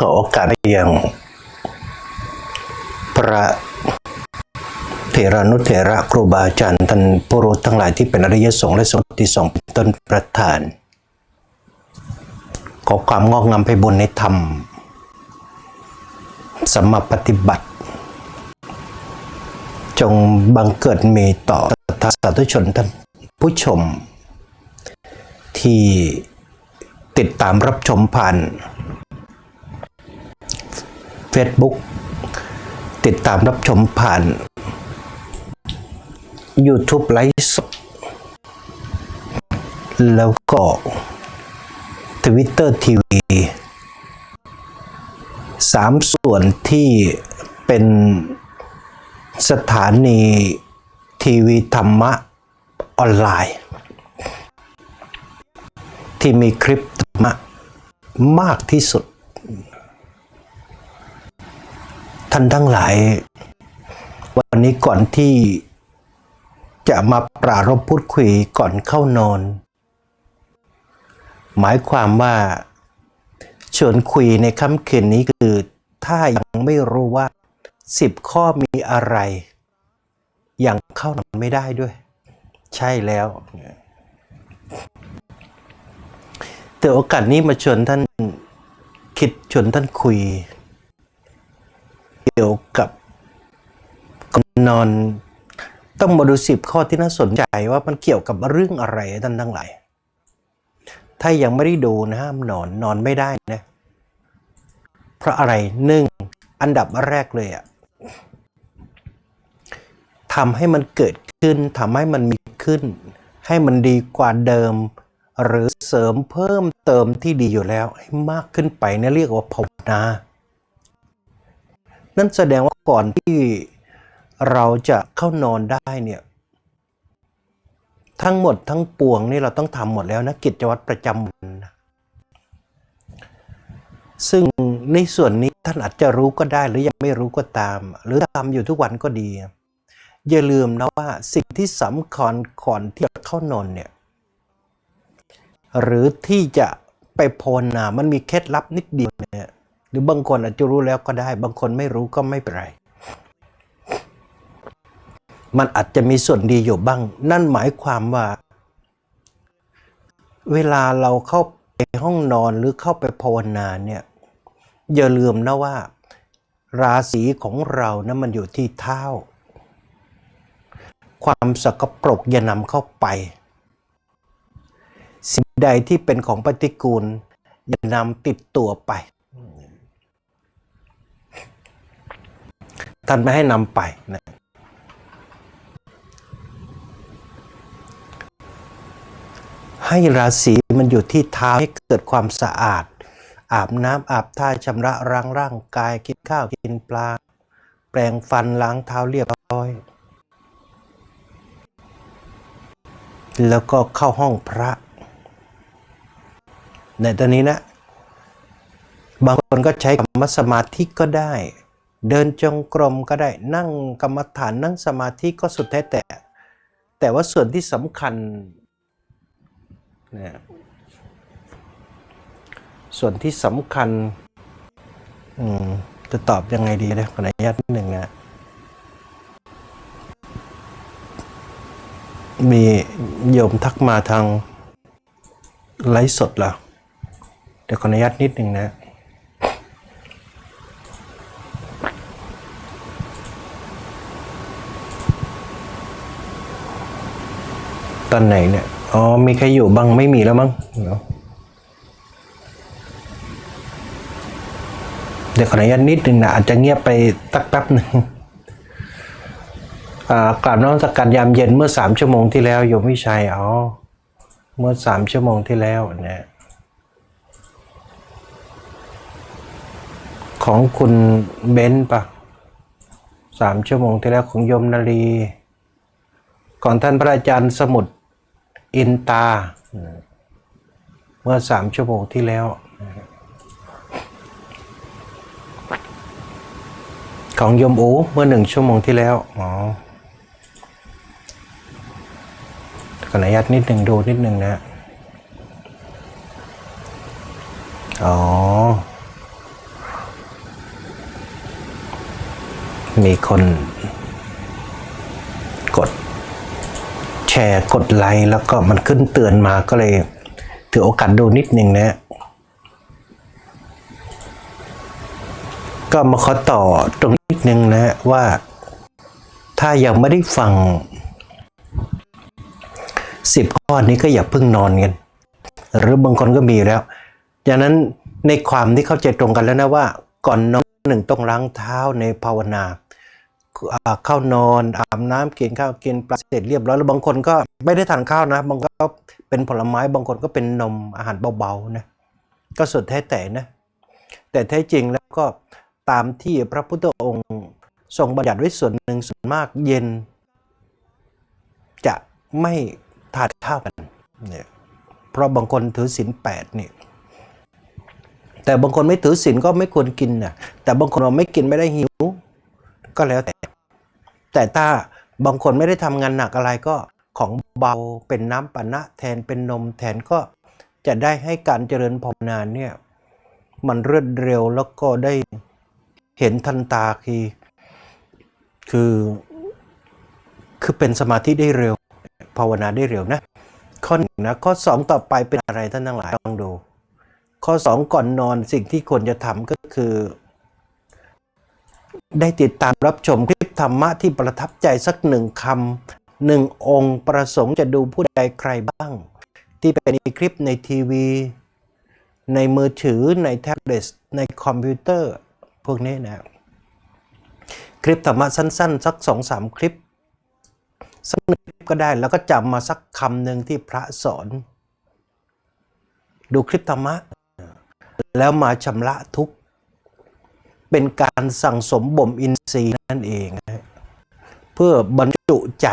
ขอโอกาสไปยังพระเถรานุเถระครูบาอาจารย์ท่านผู้รู้ทั้งหลายที่เป็นอริยสงฆ์และสงฆ์ที่สองเป็นต้นประธาน ขอความงอกงามไปบนในธรรมสมมาปฏิบัติ จงบังเกิดมีต่อสาธุชนท่านผู้ชม ที่ติดตามรับชมผ่าน Facebook ติดตามรับชมผ่าน YouTube ไลฟ์สดแล้วก็ Twitter TV สามส่วนที่เป็นสถานีทีวีธรรมะออนไลน์ ที่มีคลิปธรรมะมากที่สุด ท่านทั้งหลาย วันนี้ก่อนที่จะมาปรารบพูดคุยก่อนเข้านอน หมายความว่าชวนคุยในค่ำคืนนี้คือถ้ายังไม่รู้ว่าสิบข้อมีอะไร ยังเข้านอนไม่ได้ด้วย ใช่แล้วแต่โอกาสนี้มาชวนท่านคิดชวนท่านคุย เกี่ยวกับก่อ นอนต้องมาดูสิบข้อที่น่าสนใจว่ามันเกี่ยวกับเรื่องอะไรท่านทั้งหลาย ถ้ายังไม่ได้ดูนะห้ามนอนนอนไม่ได้นะ เพราะอะไรหนึ่งอันดับแรกเลยอะทำให้มันเกิดขึ้นทำให้มันมีขึ้น ให้มันดีกว่าเดิม หรือเสริมเพิ่มเติมที่ดีอยู่แล้ว ให้มากขึ้นไปนี่เรียกว่าภาวนานั่นแสดงว่าก่อนที่ เราจะเข้านอนได้เนี่ยทั้งหมดทั้งปวงนี่เราต้องทำหมดแล้วนะกิจวัตรประจำวันนะซึ่งในส่วนนี้ท่านอาจจะรู้ก็ได้หรือยังไม่รู้ก็ตาม หรือทำอยู่ทุกวันก็ดี อย่าลืมนะว่าสิ่งที่สำคัญก่อนที่จะเข้านอนเนี่ยหรือที่จะไปภาวนามันมีเคล็ดลับนิดเดียวเนี่ยหรือบางคนอาจจะรู้แล้วก็ได้ บางคนไม่รู้ก็ไม่เป็นไร มันอาจจะมีส่วนดีอยู่บ้าง นั่นหมายความว่า เวลาเราเข้าไปห้องนอนหรือเข้าไปภาวนาเนี่ยอย่าลืมนะว่า ราศีของเรานะมันอยู่ที่เท้า ความสกปรกอย่านำเข้าไป สิ่งใดที่เป็นของปฏิกูล อย่านำติดตัวไปท่านไม่ให้นำไปนะ ให้ราศีมันอยู่ที่เท้าให้เกิดความสะอาด อาบน้ำอาบท่าชำระร่างร่างกายกินข้าวกินปลา แปรงฟันล้างเท้าเรียบร้อย แล้วก็เข้าห้องพระ ในตอนนี้นะ บางคนก็ใช้กรรมสมาธิก็ได้ เดินจงกรมก็ได้นั่งกรรมฐานนั่งสมาธิก็สุดแท้แต่ แต่ว่าส่วนที่สำคัญ นี่ยส่วนที่สำคัญจะตอบยังไงดีนะขออนุญาตนิดหนึ่งนะมีโยมทักมาทางไลฟ์สดเหรอเดี๋ยวขออนุญาตนิดหนึ่งนะตอนไหนเนี่ย อ๋อ มีใครอยู่บ้างไม่มีแล้วมั้งเดี๋ยวขออนุญาตนิดนึงนะอาจจะเงียบไปตักแป๊บหนึ่งอ่ากราบน้อมสักการยามเย็นเมื่อสามชั่วโมงที่แล้วโยมวิชัยอ๋อเมื่อสามชั่วโมงที่แล้วเนี่ยของคุณเบนซ์ปะสามชั่วโมงที่แล้วของโยมนาลีของท่านพระอาจารย์สมุทร อินตา เมื่อสามชั่วโมงที่แล้ว ของยมอูเมื่อหนึ่งชั่วโมงที่แล้ว อ๋อขออนุญาตนิดหนึ่งดูนิดหนึ่งนะ อ๋อ มีคนกด แชร์กดไลค์แล้วก็มันขึ้นเตือนมาก็เลยถือโอกาสดูนิดนึงนะ ก็มาขอต่อตรงนิดนึงนะว่า ถ้ายังไม่ได้ฟังสิบข้อนี้ก็อย่าเพิ่งนอนกัน หรือบางคนก็มีแล้วดังนั้นในความที่เข้าใจตรงกันแล้วนะว่า ก่อนนอนหนึ่งต้องล้างเท้าในภาวนา เข้านอนอาบน้ำกินข้าวกินปลาเสร็จเรียบร้อยแล้วบางคนก็ไม่ได้ทานข้าวนะบางคนก็เป็นผลไม้บางคนก็เป็นนมอาหารเบาๆนะก็สุดแท้แต่นะแต่แท้จริงแล้วก็ตามที่พระพุทธองค์ทรงบัญญัติไว้ส่วนหนึ่งส่วนมากเย็น จะไม่ทานข้าวกันเนี่ยเพราะบางคนถือศีลแปดเนี่ยแต่บางคนไม่ถือศีลก็ไม่ควรกินนะแต่บางคนเราไม่กินไม่ได้หิว ก็แล้วแต่ แต่ถ้าบางคนไม่ได้ทำงานหนักอะไรก็ของเบาเป็นน้ำปานะแทนเป็นนมแทนก็จะได้ให้การเจริญภาวนาเนี่ยมันรวดเร็วแล้วก็ได้เห็นทันตาคือคือคือเป็นสมาธิได้เร็ว ภาวนาได้เร็วนะ ข้อหนึ่งนะข้อสองต่อไปเป็นอะไรท่านทั้งหลายลองดู ข้อสองก่อนนอนสิ่งที่ควรจะทำก็คือ ได้ติดตามรับชมคลิปธรรมะที่ประทับใจสักหนึ่งคำหนึ่งองค์ประสงค์จะดูผู้ใดใครบ้าง ที่เป็นคลิปในทีวี ในมือถือในแท็บเล็ตในคอมพิวเตอร์ พวกนี้นะคลิปธรรมะสั้นๆ สักสองสามคลิปสักหนึ่งคลิปก็ได้แล้วก็จำมาสักคำหนึ่งที่พระสอน ดูคลิปธรรมะ แล้วมาชำระทุกข เป็นการสั่งสมบ่มอินทรีย์นั่นเองนะเพื่อบรรจุใจ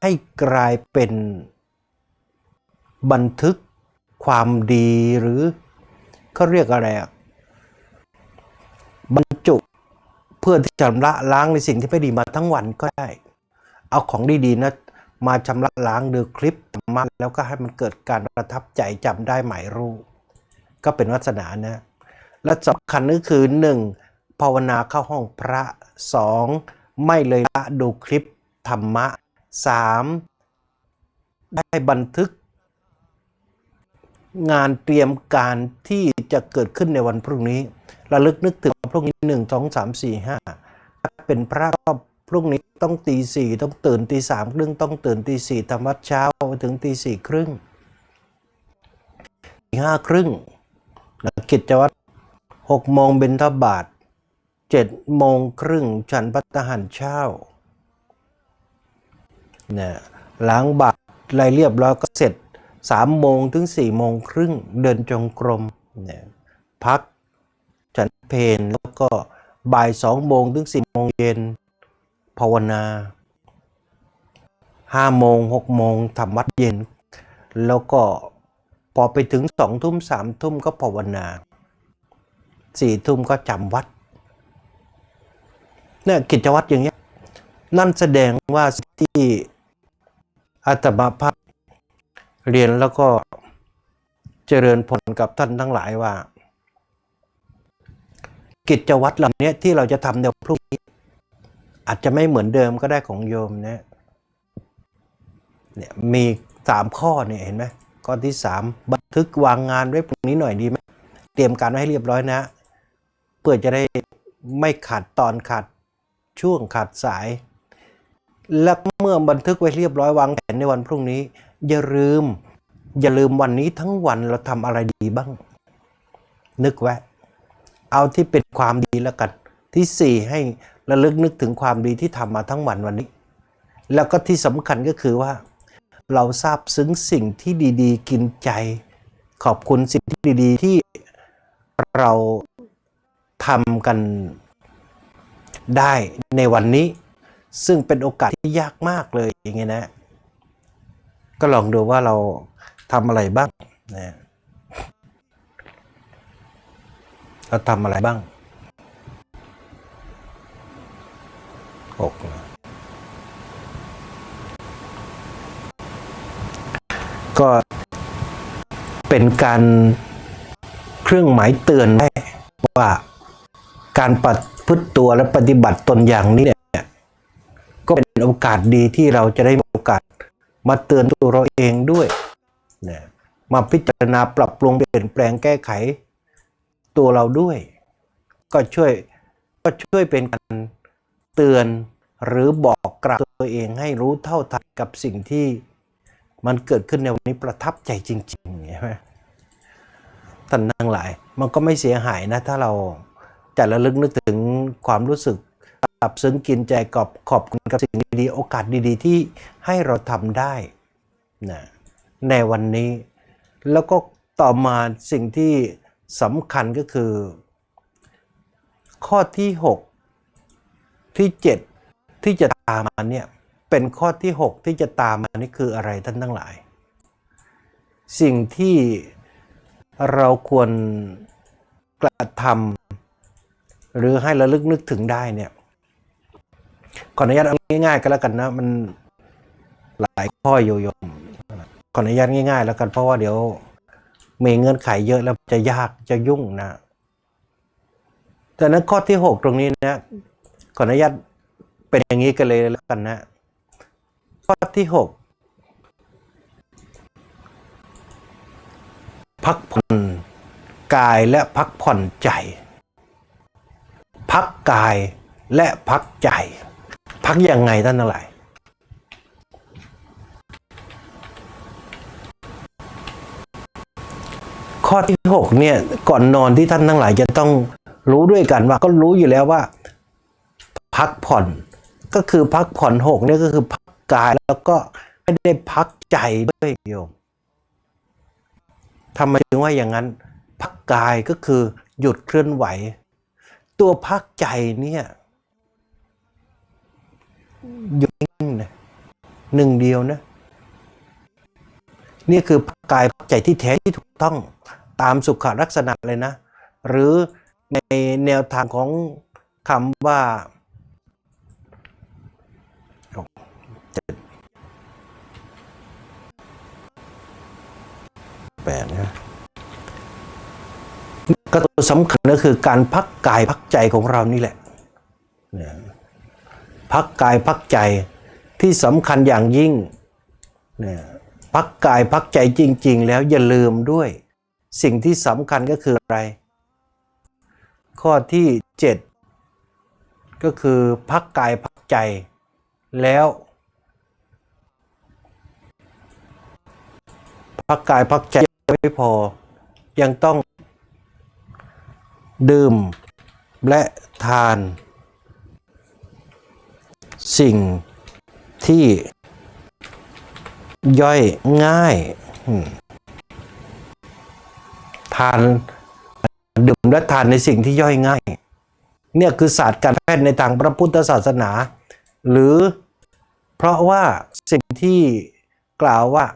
ให้กลายเป็นบันทึกความดีหรือเขาเรียกอะไรบรรจุเพื่อที่จะชำระล้างในสิ่งที่ไม่ดีมาทั้งวันก็ได้ เอาของดีๆนะมาชำระล้างดูคลิปมาแล้วก็ให้มันเกิดการประทับใจจำได้หมายรู้ ก็เป็นวัสนานะ และสำคัญก็คือ 1. ภาวนาเข้าห้องพระ 2. ไม่เลยละดูคลิปธรรมะ 3. ได้บันทึก งานเตรียมการที่จะเกิดขึ้นในวันพรุ่งนี้ ระลึกนึกถึงพรุ่งนี้หนึ่งสองสามสี่ห้าเป็นพระก็พรุ่งนี้ต้องตีสี่ต้องตื่นตีสามครึ่งต้องตื่นตีสี่ทำวัดเช้าถึงตีสี่ครึ่งตีห้าครึ่งกิจวัตรหกโมงเบญทบาท เจ็ดโมงครึ่งฉันพัตหารเช้าเนี่ยล้างบาตรอะไรเรียบร้อยก็เสร็จสามโมงถึงสี่โมงครึ่งเดินจงกรมเนี่ยพักฉันเพลแล้วก็บ่ายสองโมงถึงสี่โมงเย็นภาวนาห้าโมงหกโมงทำวัดเย็น แล้วก็พอไปถึงสองทุ่มสามทุ่มก็ภาวนาสี่ทุ่มก็จำวัด เนี่ยกิจวัตรอย่างเงี้ยนั่นแสดงว่าที่อาตมาภาพเรียนแล้วก็เจริญผลกับท่านทั้งหลายว่า กิจวัตรเหล่านี้ที่เราจะทำในพรุ่งนี้อาจจะไม่เหมือนเดิมก็ได้ของโยมนะเนี่ยมีสามข้อเนี่ยเห็นไหมข้อที่สามบันทึกวางงานไว้พรุ่งนี้หน่อยดีไหมเตรียมการไว้ให้เรียบร้อยนะ เพื่อจะได้ไม่ขาดตอนขาด ช่วงขาดสาย และเมื่อบันทึกไว้เรียบร้อยวางแผนในวันพรุ่งนี้ อย่าลืม อย่าลืมวันนี้ทั้งวันเราทำอะไรดีบ้าง นึกไว้ เอาที่เป็นความดีแล้วกัน ที่สี่ให้ระลึกนึกถึงความดีที่ทำมาทั้งวันวันนี้ แล้วก็ที่สำคัญก็คือว่า เราทราบซึ้งสิ่งที่ดีๆ กินใจ ขอบคุณสิ่งที่ดีๆที่เราทำกัน ได้ในวันนี้ ซึ่งเป็นโอกาสที่ยากมากเลยอย่างเงี้ยนะ ก็ลองดูว่าเราทำอะไรบ้างนะเราทำอะไรบ้างหกก็เป็นการเครื่องหมายเตือนได้ว่า การปฏิพฤติตัวและปฏิบัติตนอย่างนี้เนี่ยก็เป็นโอกาสดีที่เราจะได้โอกาสมาเตือนตัวเราเองด้วยนะมาพิจารณาปรับปรุงเปลี่ยนแปลงแก้ไขตัวเราด้วย ก็ช่วยก็ช่วยเป็นการเตือนหรือบอกกล่าวตัวเองให้รู้เท่าทันกับสิ่งที่มันเกิดขึ้นในวันนี้ประทับใจจริงๆใช่ไหมท่านทั้งหลาย มันก็ไม่เสียหายนะถ้าเรา จะระลึกนึกถึงความรู้สึกซาบซึ้งกินใจกอบขอบคุณกับสิ่งดีๆ โอกาสดีๆ ที่ให้เราทำได้นะในวันนี้ แล้วก็ต่อมาสิ่งที่สำคัญก็คือ ข้อที่ 6 ที่ 7 ที่จะตามมาเนี่ยเป็นข้อที่ 6 ที่จะตามมานี่คืออะไรท่านทั้งหลาย สิ่งที่เราควรกระทำ หรือให้ระลึกนึกถึงได้เนี่ยขออนุญาตเอาง่ายๆก็แล้วกันนะ มันหลายข้อโยโยมขออนุญาตง่าย ๆ แล้วกันเพราะว่าเดี๋ยวมีเงื่อนไขเยอะแล้วจะยากจะยุ่งนะแต่นั้นข้อที่ 6 ตรงนี้นะขออนุญาตเป็นอย่างนี้กันเลยแล้วกันนะ ข้อที่ 6 พักผ่อนกายและพักผ่อนใจ พักกายและพักใจ พักยังไงท่านทั้งหลายข้อที่ 6 เนี่ย ก่อนนอนที่ท่านทั้งหลายจะต้องรู้ด้วยกันว่าก็รู้อยู่แล้วว่า พักผ่อนก็คือพักผ่อนหกเนี่ยก็คือพักกายแล้วก็ให้ได้พักใจด้วยโยมทำไมถึงว่าอย่างนั้น พักกายก็คือหยุดเคลื่อนไหว ตัวพักใจเนี่ยหยุดนิ่งนะหนึ่งเดียวนะ นี่คือพักกายพักใจที่แท้ที่ถูกต้องตามสุขลักษณะเลยนะ หรือในแนวทางของคำว่าแปดนะ ก็ตัวสำคัญก็คือการพักกายพักใจของเรานี่แหละ พักกายพักใจที่สำคัญอย่างยิ่ง พักกายพักใจจริง ๆ แล้วอย่าลืมด้วย สิ่งที่สำคัญก็คืออะไร ข้อที่ 7 ก็คือพักกายพักใจแล้ว พักกายพักใจไม่พอยังต้อง ดื่ม และทาน สิ่งที่ย่อยง่าย ทานดื่มและทานในสิ่งที่ย่อยง่าย เนี่ยคือศาสตร์การแพทย์ในทางพระพุทธศาสนา หรือเพราะว่าสิ่งที่กล่าวว่า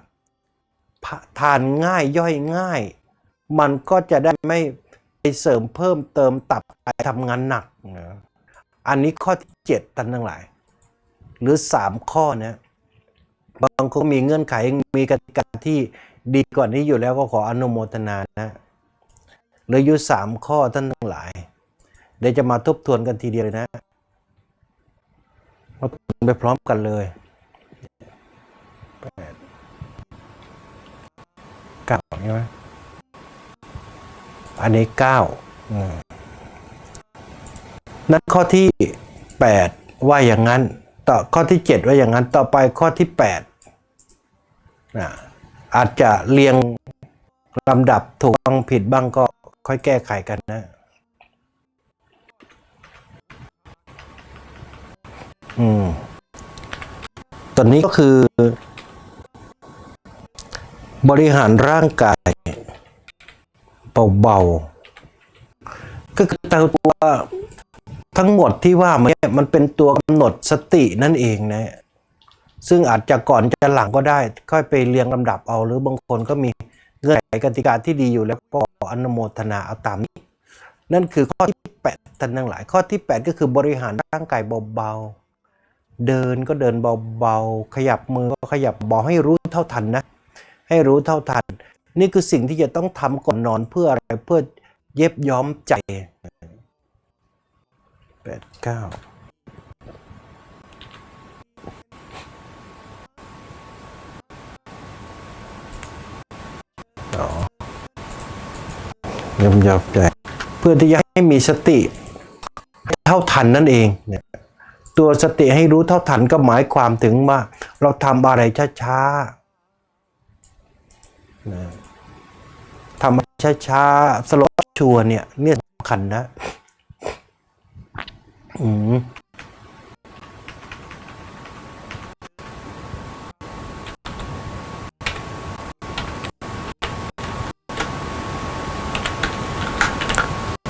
ทานง่ายย่อยง่าย มันก็จะได้ไม่ ไปเสริมเพิ่มเติมตับไตทำงานหนักนะอันนี้ข้อที่เจ็ดท่านทั้งหลาย หรือสามข้อนะบางคนมีเงื่อนไขมีกติกาที่ดีกว่านี้อยู่แล้วก็ขออนุโมทนานะเหลืออยู่สามข้อท่านทั้งหลาย เดี๋ยวจะมาทบทวนกันทีเดียวเลยนะมาทวนไปพร้อมกันเลยเก้าใช่ไหม อันนี้เก้านั้นข้อที่แปดว่าอย่างนั้น ต่อข้อที่เจ็ดว่าอย่างนั้นต่อไปข้อที่แปดนะอาจจะเรียงลำดับถูกบ้างผิดบ้างก็ค่อยแก้ไขกันนะ อืมตอนนี้ก็คือ บริหารร่างกาย เบาๆ ก็คือตัวทั้งหมดที่ว่ามันเนี่ยมันเป็นตัวกำหนดสตินั่นเองนะ ซึ่งอาจจะก่อนจะหลังก็ได้ ค่อยไปเรียงลำดับเอา หรือบางคนก็มีเงื่อนไขกติกาที่ดีอยู่แล้วก็ออนุโมทนาเอาตามนี้ นั่นคือข้อที่8ท่านทั้งหลาย ข้อที่ 8 ก็คือบริหารร่างกายเบาๆ เดินก็เดินเบาๆ ขยับมือก็ขยับบอกให้รู้เท่าทันนะ ให้รู้เท่าทัน นี่คือสิ่งที่จะต้องทำก่อนนอนเพื่ออะไรเพื่อเย็บย้อมใจแปดเก้าอ๋อเริ่มใจเพื่อที่จะให้มีสติเท่าทันนั่นเองเนี่ยตัวสติให้รู้เท่าทันก็หมายความถึงว่า เราทำอะไรช้าๆ นะทำช้าๆสโลชัวเนี่ย เนี่ยสำคัญนะ อืม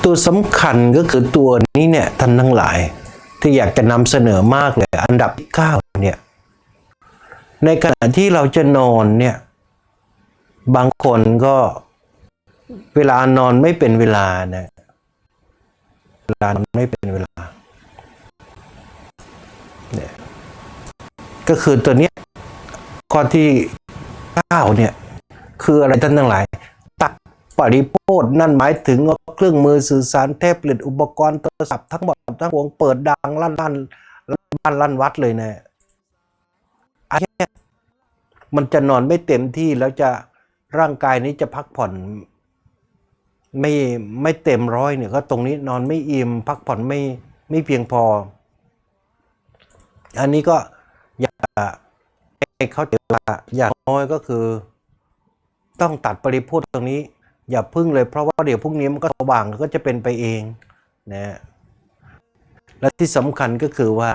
ตัวสำคัญก็คือตัวนี้เนี่ยท่านทั้งหลาย ที่อยากจะนำเสนอมากเลย อันดับที่เก้าเนี่ย ในขณะที่เราจะนอนเนี่ย บางคนก็เวลานอนไม่เป็นเวลานะเวลานอนไม่เป็นเวลาเนี่ยก็คือตัวเนี้ยข้อที่เก้าเนี่ย คืออะไรท่านทั้งหลาย ตัดปริโภคนั่นหมายถึงเครื่องมือสื่อสารแท็บเล็ตอุปกรณ์โทรศัพท์ทั้งหมดทั้งวงเปิดดังลั่นลั่นลั่นลั่นวัดเลยเนะอันเนี้ยมันจะนอนไม่เต็มที่แล้วจะ ร่างกายนี้จะพักผ่อนไม่ไม่เต็มร้อยเนี่ยก็ตรงนี้นอนไม่อิ่มพักผ่อนไม่ไม่เพียงพอ อันนี้ก็อยากให้เขาใจว่าอย่างน้อยก็คือ ต้องตัดปริพูดตรงนี้ อย่าพึ่งเลยเพราะว่าเดี๋ยวพรุ่งนี้มันก็สว่างก็จะเป็นไปเองนะและที่สำคัญก็คือว่า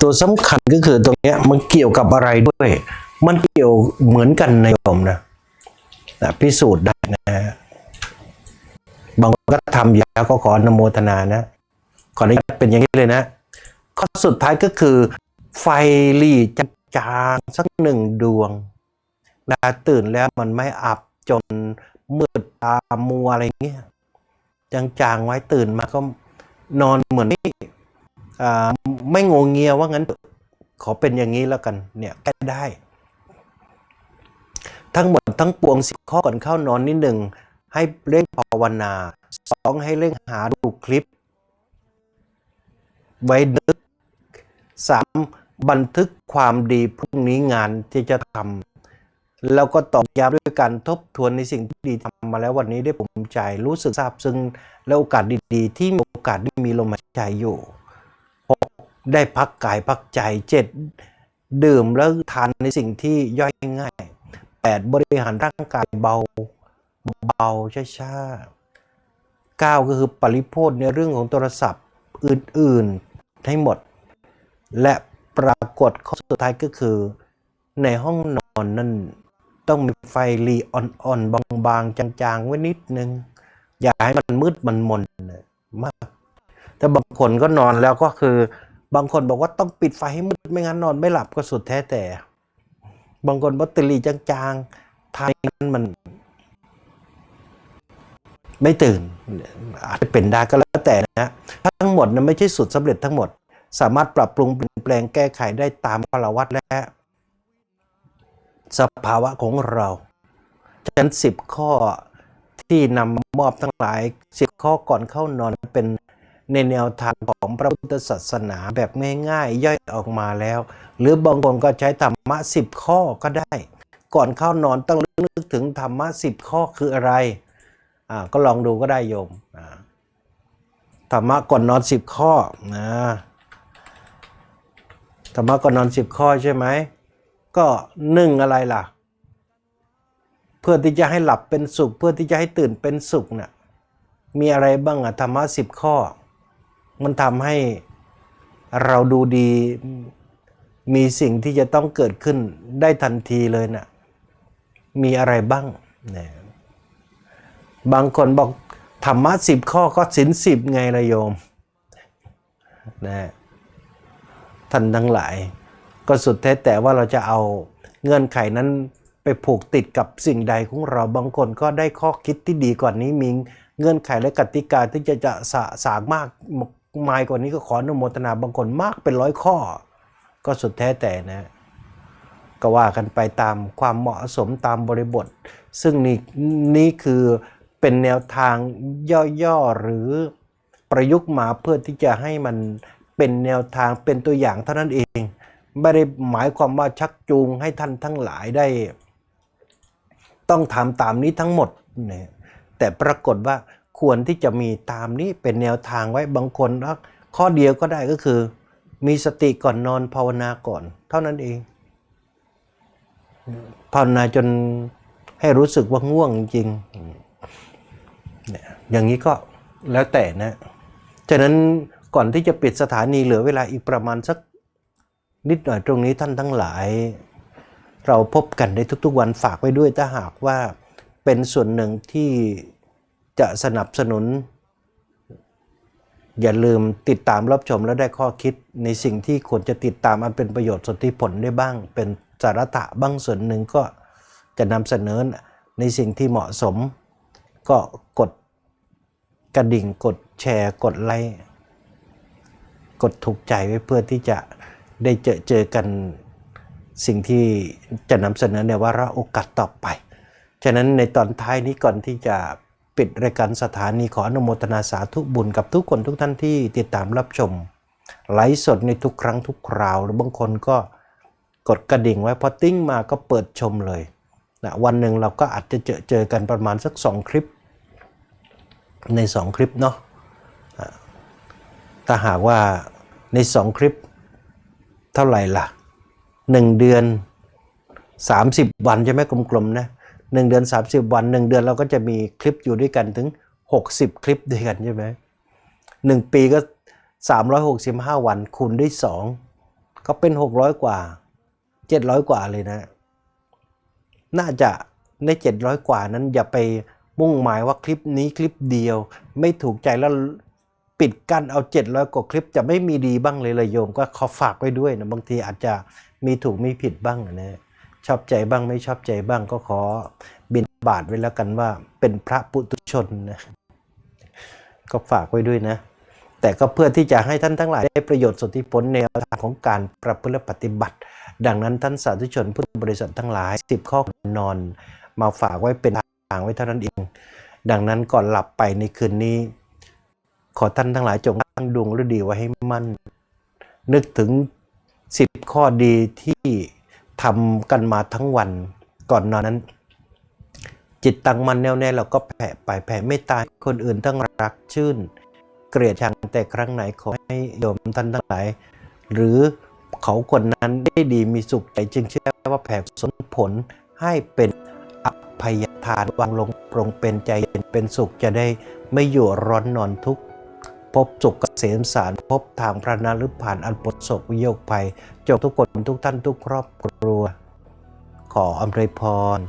ตัวสำคัญก็คือตรงนี้มันเกี่ยวกับอะไรด้วย มันเกี่ยวเหมือนกันในผมนะนะพิสูจน์ได้นะฮะบางคนก็ทำอยู่แล้วก็ขออนโมทนานะ ขออนุญาตเป็นอย่างนี้เลยนะข้อสุดท้ายก็คือ ไฟหลีจางสักหนึ่งดวงเวลาตื่นแล้วมันไม่อับจนมืดตามัวอะไรเงี้ยจางๆไว้ตื่นมาก็นอนเหมือนไม่ ไม่งงเงียว่างั้น ขอเป็นอย่างนี้แล้วกัน เนี่ยแก้ได้ ทั้งหมดทั้งปวงสิบข้อก่อนเข้านอนนิดหนึ่งให้เร่งภาวนาสองให้เร่งหาดูคลิป ไว้นึกสามบันทึกความดีพรุ่งนี้งานที่จะทำแล้วก็ตอกย้ำด้วยการทบทวนในสิ่งที่ดีทำมาแล้ววันนี้ได้ภูมิใจรู้สึกซาบซึ้งและโอกาสดีๆ ที่มีโอกาสได้มีลมหายใจอยู่ ได้พักกายพักใจเจ็ดดื่มแล้วทานในสิ่งที่ย่อยง่ายแปดบริหารร่างกายเบาเบาช้าๆเก้าก็คือปริโภคในเรื่องของโทรศัพท์อื่นๆให้หมด และปรากฏข้อสุดท้ายก็คือ ในห้องนอนนั่นต้องมีไฟรีอ่อนๆบางๆ จางๆ ไว้นิดนึง อย่าให้มันมืดมันมนมากแต่บางคนก็นอนแล้วก็คือ บางคนบอกว่าต้องปิดไฟให้มืดไม่งั้นนอนไม่หลับก็สุดแท้แต่ บางคนแบตเตอรี่จางๆทายนั้นมัน ไม่ตื่นอาจจะเป็นได้ก็แล้วแต่นะทั้งหมดนะไม่ใช่สุดสำเร็จทั้งหมด สามารถปรับปรุงเปลี่ยนแปลงแก้ไขได้ตามพลวัตและ สภาวะของเราฉะนั้นสิบข้อที่นำมามอบทั้งหลายสิบข้อก่อนเข้านอนเป็น ในแนวทางของพระพุทธศาสนาแบบง่ายๆ ย่อยออกมาแล้ว หรือบางคนก็ใช้ธรรมะสิบข้อก็ได้ ก่อนเข้านอนต้องนึกถึงธรรมะสิบข้อคืออะไรอ่าก็ลองดูก็ได้โยมอ่าธรรมะก่อนนอนสิบข้อนะธรรมะก่อนนอนสิบข้อใช่ไหมก็หนึ่งอะไรล่ะ เพื่อที่จะให้หลับเป็นสุข เพื่อที่จะให้ตื่นเป็นสุขเนะ่ยมีอะไรบ้างอะธรรมะสิบข้อ มันทำให้เราดูดีมีสิ่งที่จะต้องเกิดขึ้นได้ทันทีเลยนะ่ะมีอะไรบ้างนะบางคนบอกธรรมะสิบข้อก็สินสิบไงละโยมนะท่านทั้งหลาย ก็สุดแท้แต่ว่าเราจะเอาเงื่อนไขนั้นไปผูกติดกับสิ่งใดของเราบางคนก็ได้ข้อคิดที่ดีกว่านี้มีเงื่อนไขและกติกาที่จะจะสะสางมาก มายกว่านี้ก็ขออนุโมทนาบางคนมากเป็นร้อยข้อ ก็สุดแท้แต่นะก็ว่ากันไปตามความเหมาะสมตามบริบท ซึ่งนี่นี่คือเป็นแนวทางย่อๆหรือประยุกต์มาเพื่อที่จะให้มันเป็นแนวทางเป็นตัวอย่างเท่านั้นเอง ไม่ได้หมายความว่าชักจูงให้ท่านทั้งหลายได้ ต้องทำตามนี้ทั้งหมดนี่ยแต่ปรากฏว่า ควรที่จะมีตามนี้เป็นแนวทางไว้บางคนว่าข้อเดียวก็ได้ก็คือ มีสติก่อนนอนภาวนาก่อน เท่านั้นเองภาวนาจนให้รู้สึกว่าง่วงจริงอย่างนี้ก็แล้วแต่นะ ฉะนั้นก่อนที่จะปิดสถานีเหลือเวลาอีกประมาณสักนิดหน่อยตรงนี้ท่านทั้งหลาย เราพบกันในทุกๆวันฝากไว้ด้วยถ้าหากว่าเป็นส่วนหนึ่งที่ จะสนับสนุน อย่าลืมติดตามรับชมและได้ข้อคิดในสิ่งที่ควรจะติดตามอันเป็นประโยชน์สนธิผลได้บ้าง เป็นสาระบ้างส่วนหนึ่งก็จะนำเสนอในสิ่งที่เหมาะสม ก็กดกระดิ่งกดแชร์กดไลค์กดถูกใจไว้เพื่อที่จะได้เจอเจอกันสิ่งที่จะนำเสนอในวาระโอกาสต่อไป ฉะนั้นในตอนท้ายนี้ก่อนที่จะ ปิดรายการสถานีขออนุโมทนาสาธุบุญกับทุกคนทุกท่านที่ติดตามรับชม ไลฟ์สดในทุกครั้งทุกคราว หรือบางคนก็กดกระดิ่งไว้พอติ้งมาก็เปิดชมเลยนะวันหนึ่งเราก็อาจจะเจอเจอกันประมาณสัก 2 คลิป ใน 2 คลิปเนาะถ้าหากว่าใน 2 คลิปเท่าไหร่ล่ะ 1 เดือน 30 วันใช่ไหมกลมๆนะ หนึ่งเดือน 30 วัน 1 เดือนเราก็จะมีคลิปอยู่ด้วยกันถึง 60 คลิปด้วยกันใช่ไหมหนึ่งปีก็ 365 วันคูณด้วย2ก็เป็น 600 กว่า 700 กว่าเลยนะ น่าจะใน 700 กว่านั้นอย่าไปมุ่งหมายว่าคลิปนี้คลิปเดียว ไม่ถูกใจแล้วปิดกั้นเอา 700 กว่าคลิปจะไม่มีดีบ้างเลยเลยโยม ก็ขอฝากไว้ด้วยนะบางทีอาจจะมีถูกมีผิดบ้างนะ ชอบใจบ้างไม่ชอบใจบ้างก็ขอบินบาทไว้แล้วกันว่าเป็นพระปุตุชนนะก็ฝากไว้ด้วยนะ แต่ก็เพื่อที่จะให้ท่านทั้งหลายได้ประโยชน์สนธิผลแนทางของการประพฤติปฏิบัติ ดังนั้นท่านสาธุชนพุทธบริษัททั้งหลายสิบข้อนอน มาฝากไว้เป็นทางไว้เท่านั้นเอง ดังนั้นก่อนหลับไปในคืนนี้ ขอท่านทั้งหลายจงตั้งดวงฤดีไว้ให้มั่น นึกถึงสิบข้อดีที่ ทำกันมาทั้งวันก่อนนอนนั้น จิตตั้งมันแน่วแน่เราก็แผ่ไปแผ่ไม่ตายคนอื่นทั้งรักชื่น เกลียดชังแต่ครั้งไหนขอให้โยมท่านทั้งหลาย หรือเขาคนนั้นได้ดีมีสุขใจจึงเชื่อว่าแผ่สนผลให้เป็นอภัยทานวางลงปรงเป็นใจเย็นเป็นสุขจะได้ไม่อยู่ร้อนนอนทุกข์ พบสุขเกษมสาร พบทางพระนาหรือผ่านอันปดศกวิโยคภัย จบทุกคนทุกท่านทุกครอบครัว ขออำนวยพร